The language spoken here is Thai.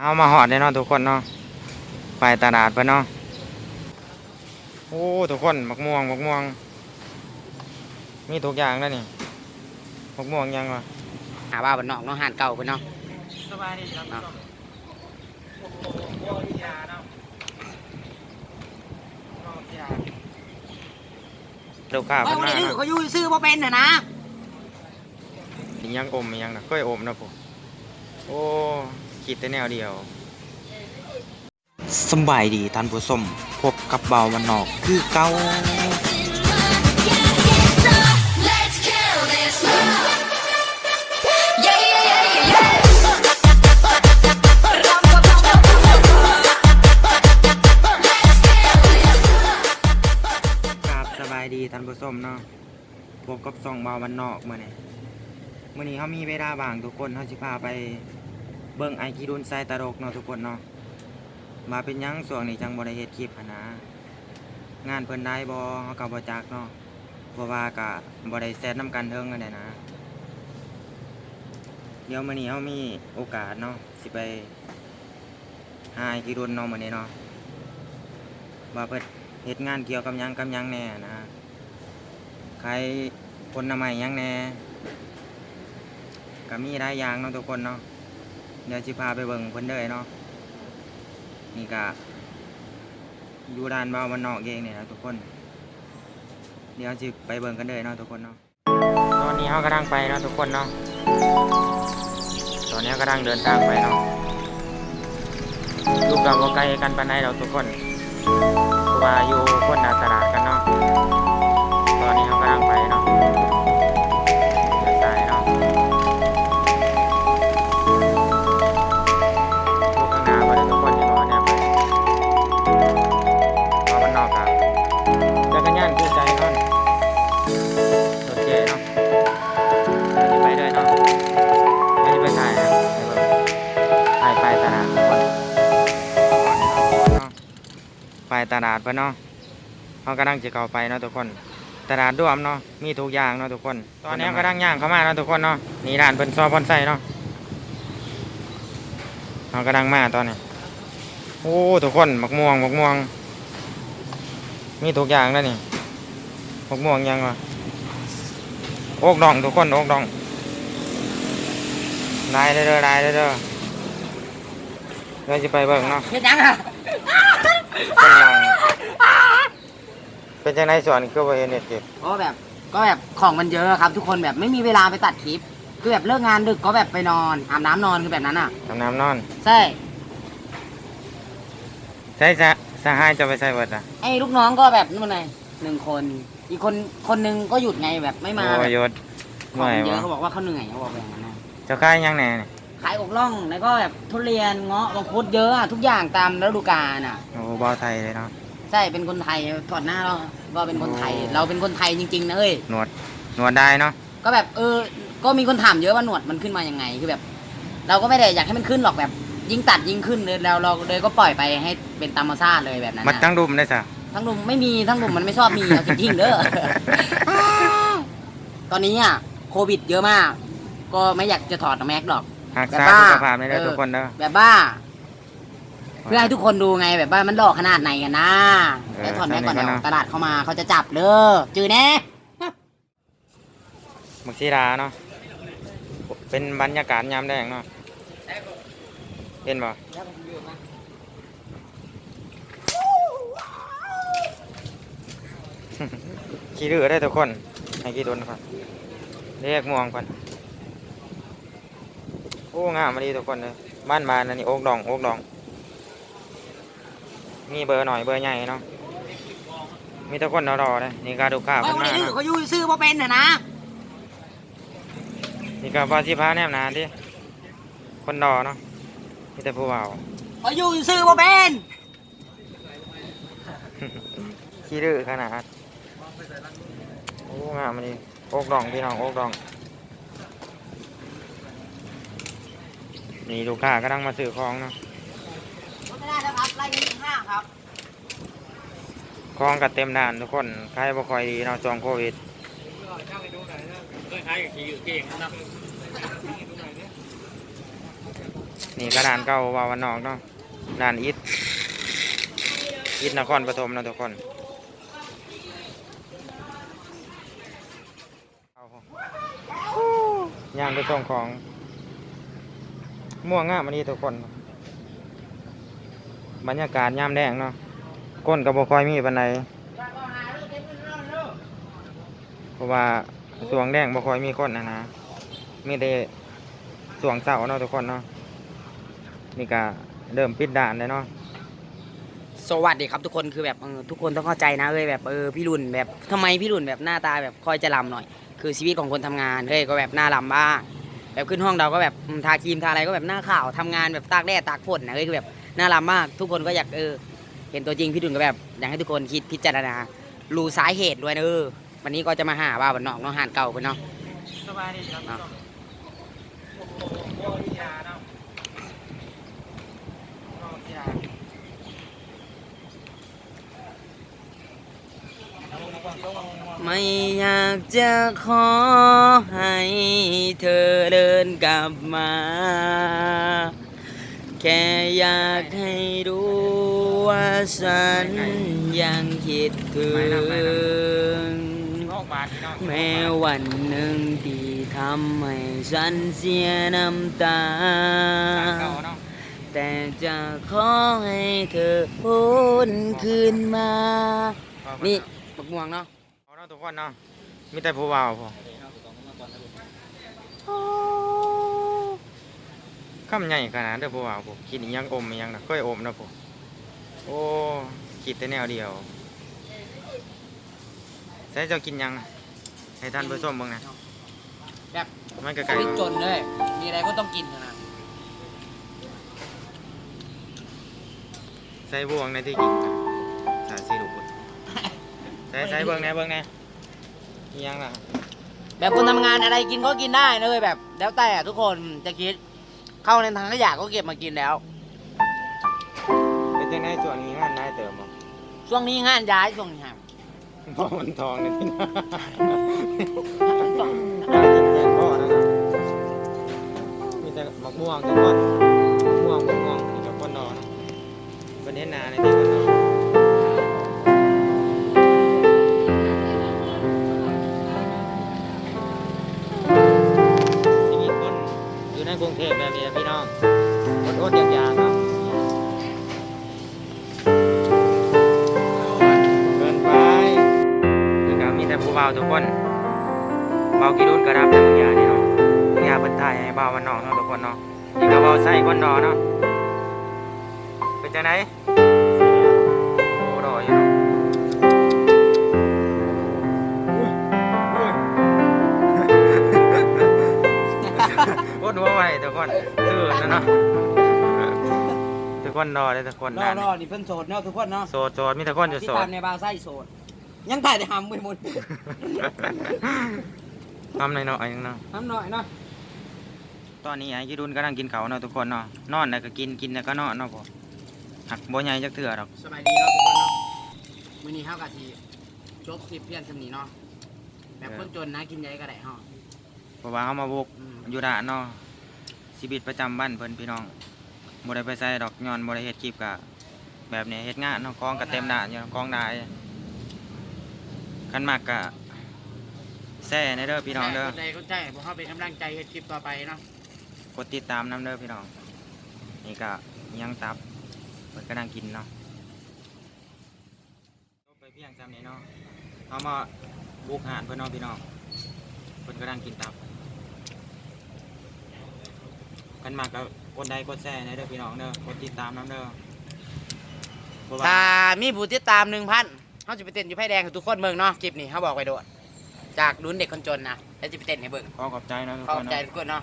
เอามาหอดได้เนาะทุกคนเนาะไปตลาดไปเนาะโอ้ทุกคนมักม่วงมักม่วง มีทุกอย่างแล้วนี่มักม่วงยังวะหาว่าบนนอกเนาะหานเก่าเพิ่นเนาะสบายดีครับเนาะลูกค้าเฮ้เพิ่ยนวันมานี้ดื้อเนาะเขาอยู่ซื้อบ่เป็นน่ะนะมียังอมมียังนะเคยอมนะผมโอ้ คิดแต่แนวเดียวสำบายดีท่านผู้ชมพบกับเบาวันนอกคือเก่า Let's kill this love. Yeah, yeah, yeah, yeah, yeah. ครับสบายดีท่านผู้ชมเนาะพบกับส่องเบาวันนอกมื่อนี้มื่อนี้เขามีเวลาว่างทุกคนเขาสิพาไป เบิ่งไอคิรุนไซตาโรกเนาะทุกคนเนาะมาเป็นยังส่วงนี้จังบ่ได้เฮ็ดคลิปหนะงานเพิ่นได้บ่เฮาก็บ่จักเนาะเพราะว่าก็บ่ได้แซดนํกันเทิงกันได้นะ เดี๋ยวมื้อนี้เฮามีโอกาสเนาะสิไปหาไอคิรุนเนาะมื้อนี้เนาะว่าเพิ่นเฮ็ดงานเกี่ยวกับยังกับยังแน่นะใครคนน้ำใหม่ยังแน่ก็มีหลายอย่างเนาะทุกคนเนาะ เดี๋ยวสิพาไปเบิ่งเพิ่นเด้อเนาะนี่ก็อยู่ด้านบ่าวมันนอกเองเนี่ยนะทุกคน เดี๋ยวสิไปเบิ่งกันเด้เนาะทุกคนเนาะตอนนี้เฮากำลังไปเนาะทุกคนเนาะตอนนี้กำลังเดินทางไปเนาะอยู่กับบ่ไกลกันปานใดดอกทุกคนว่าอยู่คนนาตลาดกันเนาะ ตลาดเพื่อนเนาะเขากำลังจะเข้าไปเนาะทุกคน ตลาดร่วมเนาะมีทุกอย่างเนาะทุกคน ตอนนี้กำลังย่างเข้ามาเนาะทุกคนเนาะนี่ร้านเป็นซอพอนไซเนาะเขากำลังมาตอนนี้โอ้ทุกคนมักม่วงมักม่วง มีทุกอย่างแล้วนี่มักม่วงยังวะโอกดองทุกคนโอกดองลายเด้อเด้อลายเด้อเด้อเราจะไปเบิ่งเนาะเฮ็ดยังอะ เป็นหนังเป็นจังไดสอนคือว่าเห็นเน็ตเก็บก็แบบ ก็แบบของมันเยอะครับ ทุกคนแบบไม่มีเวลาไปตัดคลิป คือแบบเลิกงานดึกก็แบบไปนอนอาบน้ำนอนคือแบบนั้นอะ ทำน้ำนอน ใช่ ใช้สะสหายจะไปใส่เบิดอะไอ้ลูกน้องก็แบบนู่นไงหนึ่งคน อีกคนคนหนึงก็หยุดไงแบบไม่มาโอ้แบบยศขเมื่องอยเยอะวะเขาบอกว่าเขาเหนื่อยเขาบอกแบบนั้นนะเจ้าค่ายยังแหน่นี่ขายอกล่องแล้วก็แบบทุเรียนเงาะมังคุดเยอะอะทุกอย่างตามฤดูกาลอะ โอ้บอไทยเลยเนาะ ใช่เป็นคนไทยก่อนหน้าเราก็เป็นคนไทยเราเป็นคนไทยจริงๆนะเอ้ยหนวดหนวดได้เนาะ ก็แบบเออ ก็มีคนถามเยอะว่าหนวดมันขึ้นมายังไงคือแบบ เราก็ไม่ได้อยากให้มันขึ้นหรอกแบบ ยิ่งตัดยิ่งขึ้นเลยแล้วเราเลยก็ปล่อยไปให้เป็นตามธรรมชาติเลยแบบนั้นมัดน่ะทั้งดุมได้สะ ทั้งดุมไม่มีทั้งดุมมันไม่ชอบมีเอาจริงๆเด้อ ตอนนี้อะโควิด เยอะมาก ก็ไม่อยากจะถอดแม็กหรอก หักแบบษาว่าสุขภาพในเด้อเออทุกคนเด้อ แบบบ้า เพื่อให้ทุกคนดูไงแบบว่ามันหลอกขนาดไหนกันนะเออแล้วถอดแม็กก่อนใส่เดี๋แม็ยกก่อนวเนอะตลาดเข้ามาเขาจะจับเด้อจือแน่มุกซีดาเนาะ เป็นบรรยากาศยามแดงเนาะเห็นบ่ขี่ดื้อได้ทุกคน ให้ขี่ตุนก่อนเรียกม่วงก่อนโอ้งามมาดีทุกคนเลยบ้านบานอันนี้โอ๊กดองโอ๊กดอง มีเบอร์หน่อยเบอร์ใหญ่เนาะมีทุกคนรอๆเลยนี่กาดูข้าวเฮ้เพิ่ยนวันมานี้ดื้อเนาะเขาอยู่ซื้อบ่เป็นน่ะนะนี่ก็พอสิพาแนมหนาที่คนรอเนาะมีแต่ผู้เบาเขาอยู่ซื้อบ่เป็นขี้ดื้อขนาดโอ้งามมันนี่โอกดองพี่น้องโอกดอง นี่ลูกค้ากำลังมาซื้อของเนาะไม่ ได้แล้วครับไล่ยิงห้าครับของกัดเต็มด่านทุกคนใครบ่ค่อยดีเนาะช่วงโควิดนี่ก็ด่านเก่าวาวันนอกเนาะด่านอิฐอิฐนครปฐมเนาะทุกคนเอาย่างไปส่งของม่วงงามอันนี้ทุกคน บรรยากาศยามแดงเนาะก้นกับบคอยมีปันใดเพราะว่าสวงแดงบคอยมีคนนะนะมีแต่สวงเสาเนาะทุกคนเนาะนี่ก็เริ่มปิดด่านเลยเนาะสวัสดีครับทุกคนคือแบบทุกคนต้องเข้าใจนะเอ้ยแบบเออพี่รุ่นแบบทำไมพี่รุ่นแบบหน้าตาแบบคอยจะลำหน่อย คือชีวิตของคนทำงานเฮ้ยก็แบบหน้าลำบ้างแบบขึ้นห้องเราก็แบบทาครีมทาอะไรก็แบบหน้าขาวทำงานแบบตากแดดตากฝนนะเฮ้ยคือแบบ น้าลำมาก ทุกคนก็อยากเออเห็นตัวจริงพี่รุ่นก็แบบอยากให้ทุกคนคิดพิจารณารู้สาเหตุด้วยนะเออวันนี้ก็จะมาหาว่าวันนอกเนาะหานเก่าไปเนาะสบายดีครับครับไม่อยากจะขอให้เธอเดินกลับมา แค่อยากให้รู้ว่าฉันยังคิดถึงแม้วันหนึ่งที่ทำให้ฉันเสียน้ำตาแต่จะขอให้เธอพ้นคืนมา นี่บักม่วงเนาะ เอาเนาะทุกคนเนาะมีแต่ผู้บ่าวพอ คำใหญ่ขนาดเด้อผู้บ่าวผมคิดอีหยังอมอีหยังนะเคยอมนะผมโอ้คิดแต่แนวเดียวใส่เจ้ากินหยังให้ท่านผู้ชมเบิ่งนะแบบมันก็ชีไก่วิตจนเลยมีอะไรก็ต้องกินนะใส่บ่วงในที่กินนะใส่สิลูกบุญใส่ใส่เบิ่งแหน่เบิ่งแหน่อีหยังล่ะ แบบคนทำงานอะไรกินก็กินได้นะเลยแบบ แล้วแต่ทุกคนจะคิด เข้าในทางขยะก็เก็บมากินแล้ว เป็นจังไดส่วนนี้งานนายเติมบ่ช่วงนี้งานย้ายช่วงนี้ครับพ่อมันทองเลยพี่น้าไกรุงเทพแบบนี้พี่น้องอดๆอยากๆเนาะเกินไปนี่ก็มีแต่ผู้เบาทุกคนเบากี่รุ่นก็รับแต่บางอย่างนี่เนาะบางอย่างเป็นไทยให้เบามันนอกเนาะทุกคนเนาะนี่ก็เบาใส่คนนอเนาะเป็นจังไหน อดหัวไว้ทุกคนตื่นนะเนาะทุกคนรอเลยทุกคนรอนั่นรอนี่เพิ่นโสดเนาะทุกคนเนาะโสดโสดมีแต่คนจะที่โสตาดมในบาวไส้โสด ยังถ่ายได้หำไปหมดทำหน่อยๆยังเนาะทำหน่อยเนาะตอนนี้ไอ้กิรุนกำลังกินเขาวเนาะทุกคนเนาะนอนแล้วก็กินกินแล้วก็นอนเนาะพอหักบ่ใหญ่จักเถื่อดอกสบายดีเนาะทุกคนเนาะมื้อนี้เฮากะสิจบคลิปเพียงสำนี้เนาะแบบคนจนนะกินใหญ่ก็ได้ฮะเพราะว่าเขามาบุกอืมอยู่ด่านเนาะ ชีวิตประจำวันเพิ่นพี่น้องบ่ได้ไปใส่ดอกย้อนบ่ได้เฮ็ดคลิปกะแบบนี้เฮ็ดงานเนาะกองก็เต็มด่านอยู่กองได้คันมากกะแซ่ในเด้อพี่น้องเด้อ คนใดก็ใจบ่เฮาเป็นกำลังใจเฮ็ดคลิปต่อไปเนาะกดติดตามน้ำเด้อพี่น้อง นี่ก็ยังตับเปิดกำลังกินเนาะจบไปเพียงจำนี้เนาะเอามาบุกหานเพื่อนเน้องพี่น้องเพิ่นกำลังกินตับ กันมากกับกดไลค์กดแชร์ในเด้อพี่น้องเด้อกดติดตามน้ำเด้อเพราะว่าถ้ามีผู้ติดตาม1,000เฮาสิไปเต้นอยู่ไผแดงให้ทุกคนเบิ่งเนาะคลิปนี้เฮาบอกไว้โดดจากรุ่นเด็กคนจนนะแล้วจะไปเต้นให้เบิ่งขอขอบใจนะทุกขอคบนใจเนาะทุกคนเนาะ